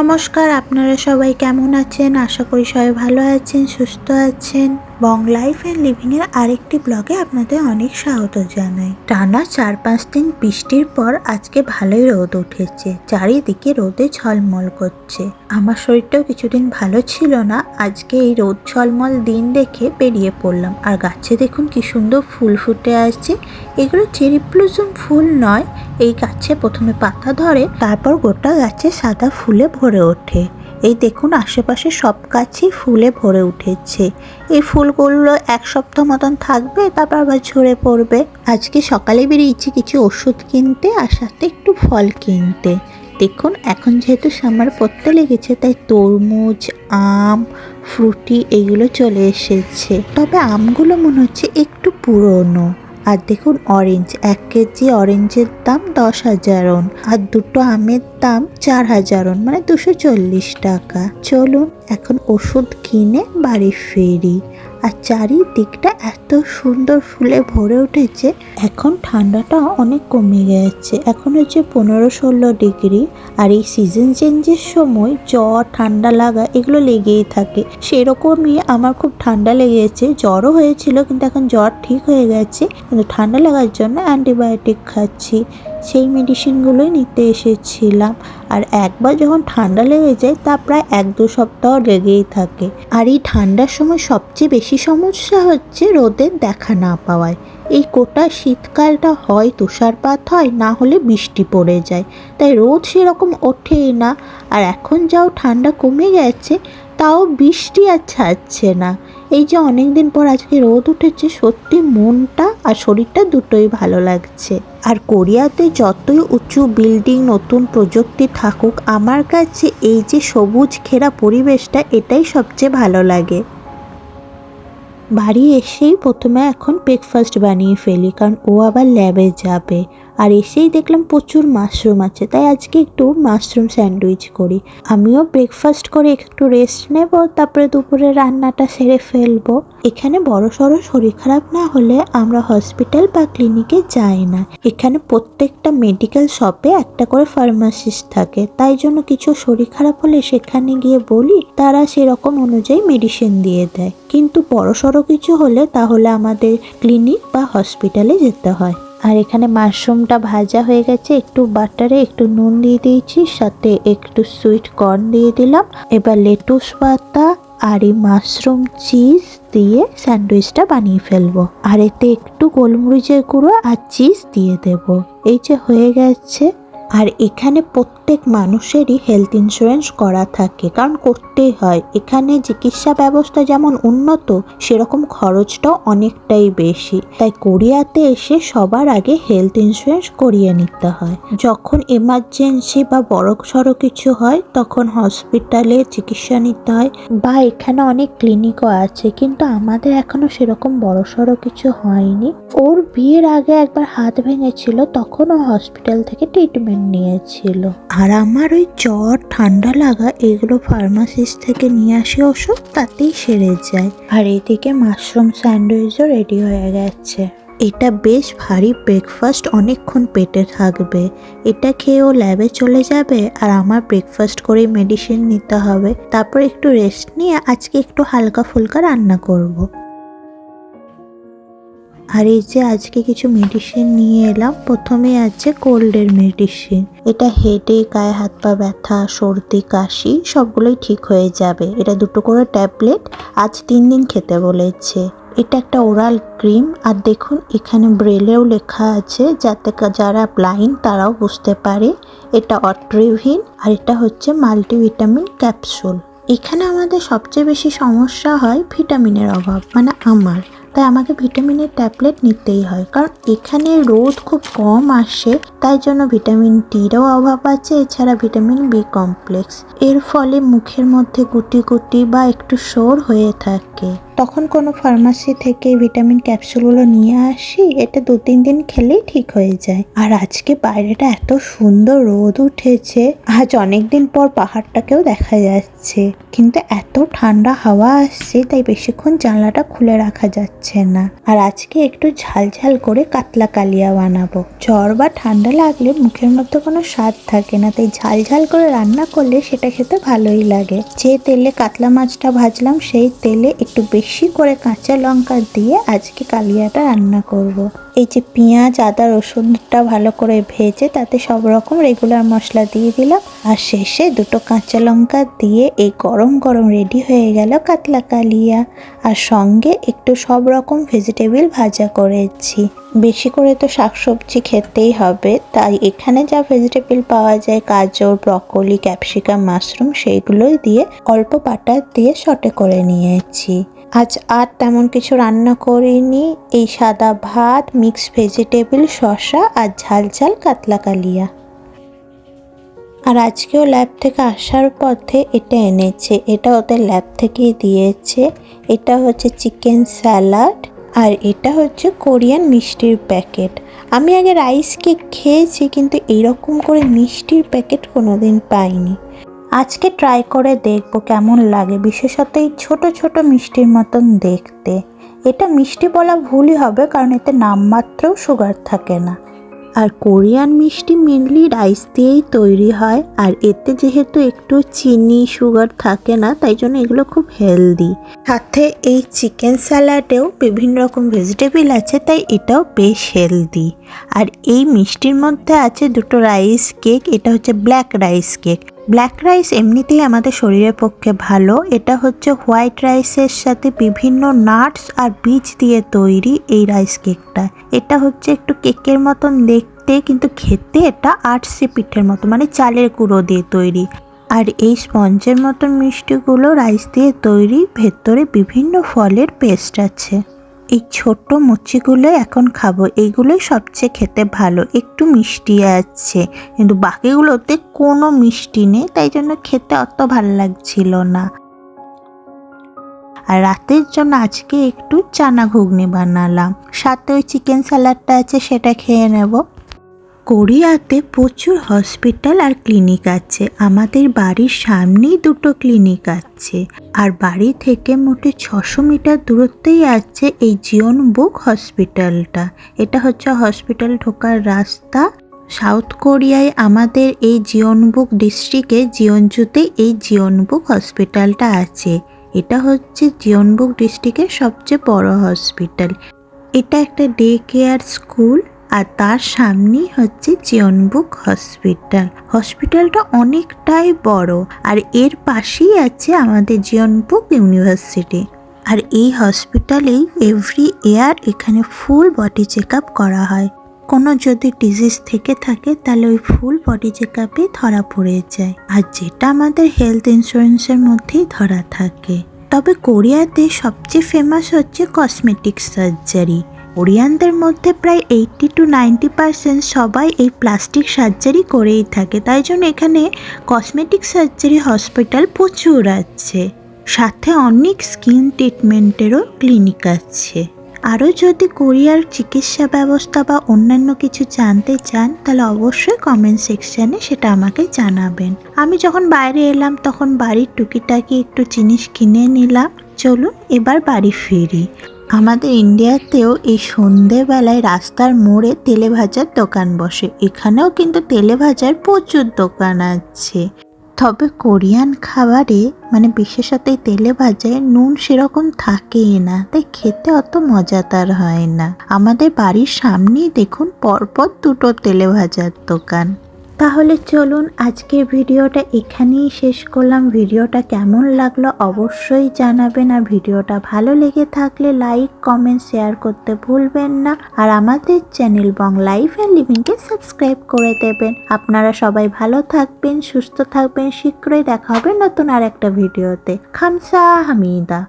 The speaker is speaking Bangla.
নমস্কার আপনারা সবাই কেমন আছেন? আশা করি সবাই ভালো আছেন সুস্থ আছেন। বং লাইফ অ্যান্ড লিভিং এর আরেকটি ব্লগে আপনাদের অনেক স্বাগত জানাই। টানা চার পাঁচ দিন বৃষ্টির পর আজকে ভালোই রোদ উঠেছে। চারিদিকে রোদে ঝলমল করছে। আমার শরীরটাও কিছুদিন ভালো ছিল না। আজকে এই রোদ ঝলমল দিন দেখে বেরিয়ে পড়লাম। আর গাছে দেখুন কি সুন্দর ফুল ফুটে আসছে। এগুলো চেরি ব্লুজম ফুল নয়। এই গাছে প্রথমে পাতা ধরে, তারপর গোটা গাছে সাদা ফুলে ভরে ওঠে। এই দেখুন আশেপাশে সব গাছই ফুলে ভরে উঠেছে। এই ফুলগুলো এক সপ্তাহ মতন থাকবে, তারপর আবার ঝরে পড়বে। আজকে সকালে বেরিয়েছি কিছু ওষুধ কিনতে, আর সাথে একটু ফল কিনতে। দেখুন, এখন যেহেতু সামার পড়তে লেগেছে, তাই তরমুজ, আম, ফ্রুটি এগুলো চলে এসেছে। তবে আমগুলো মনে হচ্ছে একটু পুরনো। আর দেখুন অরেঞ্জ এক কেজি অরেঞ্জের দাম দশ হাজারন আর দুটো আমের দাম চার হাজারন মানে দুশো চল্লিশ টাকা। চলুন এখন ওষুধ কিনে বাড়ি ফিরি। আর চারিদিকটা এত সুন্দর ফুলে ভরে উঠেছে। এখন ঠান্ডাটা অনেক কমে গেছে। এখন হচ্ছে পনেরো ষোলো ডিগ্রি আর এই সিজন চেঞ্জের সময় জ্বর, ঠান্ডা লাগা এগুলো লেগেই থাকে। সেরকমই আমার খুব ঠান্ডা লেগেছে। জ্বরও হয়েছিল কিন্তু এখন জ্বর ঠিক হয়ে গেছে। কিন্তু ঠান্ডা লাগার জন্য অ্যান্টিবায়োটিক খাচ্ছি। সেই মেডিসিনগুলোই নিতে এসেছিলাম। আর একবার যখন ঠান্ডা লেগে যায়, তা প্রায় এক দু সপ্তাহ লেগেই থাকে। আর এই ঠান্ডার সময় সবচেয়ে বেশি সমস্যা হচ্ছে রোদের দেখা না পাওয়ায়। এই কোটা শীতকালটা হয় তুষারপাত হয়, না হলে বৃষ্টি পড়ে যায়। তাই রোদ সেরকম ওঠেই না। আর এখন যাও ঠান্ডা কমে গেছে তাও বৃষ্টি আর ছাড়ছে না। এই যে অনেক দিন পর আজকে রোদ উঠেছে, সত্যি মনটা আর শরীরটা দুটোই ভালো লাগছে। আর কোরিয়াতে যতই উঁচু বিল্ডিং নতুন প্রযুক্তি থাকুক, আমার কাছে এই যে সবুজ ঘেরা পরিবেশটা, এটাই সবচেয়ে ভালো লাগে। বাড়ি এসেই প্রথমে এখন ব্রেকফাস্ট বানিয়ে ফেলি, কারণ ও আবার ল্যাবে যাবে। আর এসেই দেখলাম প্রচুর মাশরুম আছে, তাই আজকে একটু মাশরুম স্যান্ডউইচ করি। আমিও ব্রেকফাস্ট করে একটু রেস্ট নেব, তারপরে দুপুরে রান্নাটা সেরে ফেলব। এখানে বড় সড়ো শরীর খারাপ না হলে আমরা হসপিটাল বা ক্লিনিকে যাই না। এখানে প্রত্যেকটা মেডিকেল শপে একটা করে ফার্মাসিস্ট থাকে, তাই জন্য কিছু শরীর খারাপ হলে সেখানে গিয়ে বলি, তারা সেরকম অনুযায়ী মেডিসিন দিয়ে দেয়। কিন্তু বড় সড়ো কিছু হলে তাহলে আমাদের ক্লিনিক বা হসপিটালে যেতে হয়। আর এখানে মাশরুমটা ভাজা হয়ে গেছে। একটু বাটারে একটু নুন দিয়ে দিয়েছি, সাথে একটু সুইট কর্ন দিয়ে দিলাম। এবার লেটুস পাতা আর এই মাশরুম চিজ দিয়ে স্যান্ডউইচটা বানিয়ে ফেলব। আর এতে একটু গোলমরিচের গুঁড়ো আর চিজ দিয়ে দেব। এই যে হয়ে গেছে। আর এখানে প্রত্যেক মানুষেরই হেলথ ইন্স্যুরেন্স করা থাকে। কারণ করতেই হয়। এখানে চিকিৎসা ব্যবস্থা যেমন উন্নত, সেরকম খরচটাও অনেকটাই বেশি। তাই কোরিয়াতে এসে সবার আগে হেলথ ইন্স্যুরেন্স করিয়ে নিতে হয়। যখন এমার্জেন্সি বা বড় সড়ো কিছু হয়, তখন হসপিটালে চিকিৎসা নিতে হয়। বা এখানে অনেক ক্লিনিকও আছে, কিন্তু আমাদের এখনও সেরকম বড় সড়ো কিছু হয়নি। ওর বিয়ের আগে একবার হাত ভেঙেছিল তখন ও হসপিটাল থেকে ট্রিটমেন্ট নিয়েছিল। আর আমার ওই জ্বর, ঠান্ডা লাগা এগুলো ফার্মাসিস্ট থেকে নিয়ে আসি ওষুধ, তাতেই সেরে যায়। আর এদিকে মাশরুম স্যান্ডউইচও রেডি হয়ে গেছে। এটা বেশ ভারী ব্রেকফাস্ট অনেকক্ষণ পেটে থাকবে। এটা খেয়ে ও ল্যাবে চলে যাবে আর আমার ব্রেকফাস্ট করে মেডিসিন নিতে হবে। তারপর একটু রেস্ট নিয়ে আজকে একটু হালকা ফুলকা রান্না করব। আর এই যে আজকে কিছু মেডিসিন নিয়ে এলাম। প্রথমে আছে কোল্ডের মেডিসিন এটা হেডে গায়ে হাত পা ব্যথা, সর্দি, কাশি, সবগুলোই ঠিক হয়ে যাবে। এটা দুটো করে ট্যাবলেট আজ তিন দিন খেতে বলেছে। এটা একটা ওরাল ক্রিম আর দেখুন, এখানে ব্রেলেও লেখা আছে যাতে যারা ব্লাইন্ড তারাও বুঝতে পারে। এটা অট্রিভিন আর এটা হচ্ছে মাল্টিভিটামিন ক্যাপসুল এখানে আমাদের সবচেয়ে বেশি সমস্যা হয় ভিটামিনের অভাব মানে আমার। তাই আমাকে ভিটামিনের ট্যাবলেট নিতেই হয়। কারণ এখানে রোদ খুব কম আসে, তাই জন্য ভিটামিন ডিরও অভাব আছে, এছাড়া ভিটামিন বি কমপ্লেক্স এর ফলে মুখের মধ্যে গুটি গুটি বা একটু সর হয়ে থাকে। তখন কোনো ফার্মাসি থেকে ভিটামিন ক্যাপসুলগুলো নিয়ে আসি, এটা দু তিন দিন খেলেই ঠিক হয়ে যায়। আর আজকে বাইরেটা এত সুন্দর রোদ উঠেছে, আজ অনেকদিন পর পাহাড়টাকেও দেখা যাচ্ছে। কিন্তু এত ঠান্ডা হাওয়া আসছে, তাই বেশিক্ষণ জানলাটা খুলে রাখা যাচ্ছে না। আর আজকে একটু ঝাল ঝাল করে কাতলা কালিয়া বানাবো। জ্বর বা ঠান্ডা লাগলে মুখের মধ্যে কোনো স্বাদ থাকে না, তাই ঝাল ঝাল করে রান্না করলে সেটা খেতে ভালোই লাগে। যে তেলে কাতলা মাছটা ভাজলাম, সেই তেলে একটু বেশি করে কাঁচা লঙ্কা দিয়ে আজকে কালিয়াটা রান্না করব। এই যে পেঁয়াজ, আদা, রসুনটা ভালো করে ভেজে তাতে সব রকম রেগুলার মশলা দিয়ে দিলাম। আর শেষে দুটো কাঁচা লঙ্কা দিয়ে এই গরম গরম রেডি হয়ে গেল কাতলা কালিয়া। আর সঙ্গে একটু সব রকম ভেজিটেবিল ভাজা করেছি। বেশি করে তো শাকসবজি খেতেই হবে, তাই এখানে যা ভেজিটেবল পাওয়া যায়, গাজর ব্রকলি ক্যাপসিকাম মাশরুম সেইগুলোই দিয়ে অল্প বাটার দিয়ে সটে করে নিয়েছি। আজ আর তেমন কিছু রান্না করিনি। এই সাদা ভাত মিক্স ভেজিটেবল শসা আর ঝাল ঝাল কাতলা কালিয়া। আর আজকেও ল্যাব থেকে আসার পথে এটা এনেছে। এটা ওদের ল্যাব থেকেই দিয়েছে। এটা হচ্ছে চিকেন স্যালাড আর এটা হচ্ছে কোরিয়ান মিষ্টির প্যাকেট আমি আগে রাইস কেক খেয়েছি কিন্তু এরকম করে মিষ্টির প্যাকেট কোনোদিন পাইনি। আজকে ট্রাই করে দেখব কেমন লাগে। বিশেষত এই ছোট ছোট মিষ্টির মতন দেখতে। এটা মিষ্টি বলা ভুলই হবে, কারণ এতে নামমাত্রও সুগার থাকে না। আর কোরিয়ান মিষ্টি মেনলি রাইস দিয়েই তৈরি হয়, আর এতে যেহেতু একটু চিনি সুগার থাকে না, তাই জন্য এগুলো খুব হেলদি সাথে এই চিকেন স্যালাডেও বিভিন্ন রকম ভেজিটেবল আছে, তাই এটাও বেশ হেলদি আর এই মিষ্টির মধ্যে আছে দুটো রাইস কেক এটা হচ্ছে black rice cake black rice এমনিতেই আমাদের শরীরের পক্ষে ভালো। এটা হচ্ছে হোয়াইট রাইসের সাথে বিভিন্ন নাটস আর বীজ দিয়ে তৈরি এই রাইস কেকটা এটা হচ্ছে একটু কেকের মতন দেখতে, কিন্তু খেতে এটা আটসে পিঠের মতো মানে চালের গুঁড়ো দিয়ে তৈরি। আর এই স্পঞ্জের মতন মিষ্টিগুলো রাইস দিয়ে তৈরি, ভেতরে বিভিন্ন ফলের পেস্ট আছে। এই ছোট্ট মুচিগুলো এখন খাব। এইগুলোই সবচেয়ে খেতে ভালো। একটু মিষ্টি আছে, কিন্তু বাকিগুলোতে কোনো মিষ্টি নেই, তাই জন্য খেতে অত ভালো লাগছিল না। আর রাতের জন্য আজকে একটু চানা ঘুগনি বানালাম। সাথে ওই চিকেন স্যালাডটা আছে, সেটা খেয়ে নেব। কোরিয়াতে প্রচুর হসপিটাল আর ক্লিনিক আছে। আমাদের বাড়ির সামনেই দুটো ক্লিনিক আছে। আর বাড়ি থেকে মোটে ছশো মিটার দূরত্বেই আছে এই জিওন বুক হসপিটালটা। এটা হচ্ছে হসপিটাল ঢোকার রাস্তা। সাউথ কোরিয়ায় আমাদের এই জিওনবুক ডিস্ট্রিক্টে জিওনজুতে এই জিওনবুক হসপিটালটা আছে। এটা হচ্ছে জিওনবুক ডিস্ট্রিক্টের সবচেয়ে বড় হসপিটাল। এটা একটা ডে কেয়ার স্কুল। আর তার সামনেই হচ্ছে জিয়নবুক হসপিটাল। হসপিটালটা অনেকটাই বড় আর এর পাশেই আছে আমাদের জিয়নবুক ইউনিভার্সিটি। আর এই হসপিটালেই এভরি ইয়ার এখানে ফুল বডি চেক করা হয়। কোনো যদি ডিজিজ থেকে থাকে, তাহলে ওই ফুল বডি চেক ধরা পড়ে যায়। আর যেটা আমাদের হেলথ ইন্স্যুরেন্সের মধ্যেই ধরা থাকে। তবে কোরিয়াতে সবচেয়ে ফেমাস হচ্ছে কসমেটিক সার্জারি কোরিয়ানদের মধ্যে প্রায় এইটটি টু নাইনটি পার্সেন্ট সবাই এই প্লাস্টিক সার্জারি করেই থাকে। তাই জন্য এখানে কসমেটিক সার্জারি হসপিটাল প্রচুর আছে। সাথে অনেক স্কিন ট্রিটমেন্টেরও ক্লিনিক আছে। আরও যদি কোরিয়ার চিকিৎসা ব্যবস্থা বা অন্যান্য কিছু জানতে চান, তাহলে অবশ্যই কমেন্ট সেকশানে সেটা আমাকে জানাবেন। আমি যখন বাইরে এলাম, তখন বাড়ির টুকিটাকি একটু জিনিস কিনে নিলাম। চলুন এবার বাড়ি ফিরি। আমাদের ইন্ডিয়াতেও এই সন্ধেবেলায় রাস্তার মোড়ে তেলে ভাজার দোকান বসে। এখানেও কিন্তু তেলে ভাজার প্রচুর দোকান আছে। তবে কোরিয়ান খাবারে মানে বিশেষত এই তেলে ভাজায় নুন সেরকম থাকেই না, তাই খেতে অত মজাদার হয় না। আমাদের বাড়ির সামনেই দেখুন পরপর দুটো তেলে ভাজার দোকান। তাহলে চলুন আজকের ভিডিওটা এখানেই শেষ করলাম। ভিডিওটা কেমন লাগল অবশ্যই জানাবেন আর ভিডিওটা ভালো লেগে থাকলে লাইক, কমেন্ট, শেয়ার করতে ভুলবেন না। আর আমাদের চ্যানেল বং লাইফ অ্যান্ড লিভিংকে সাবস্ক্রাইব করে দেবেন। আপনারা সবাই ভালো থাকবেন, সুস্থ থাকবেন। শীঘ্রই দেখা হবে নতুন আর একটা ভিডিওতে। খামসা হামিদা।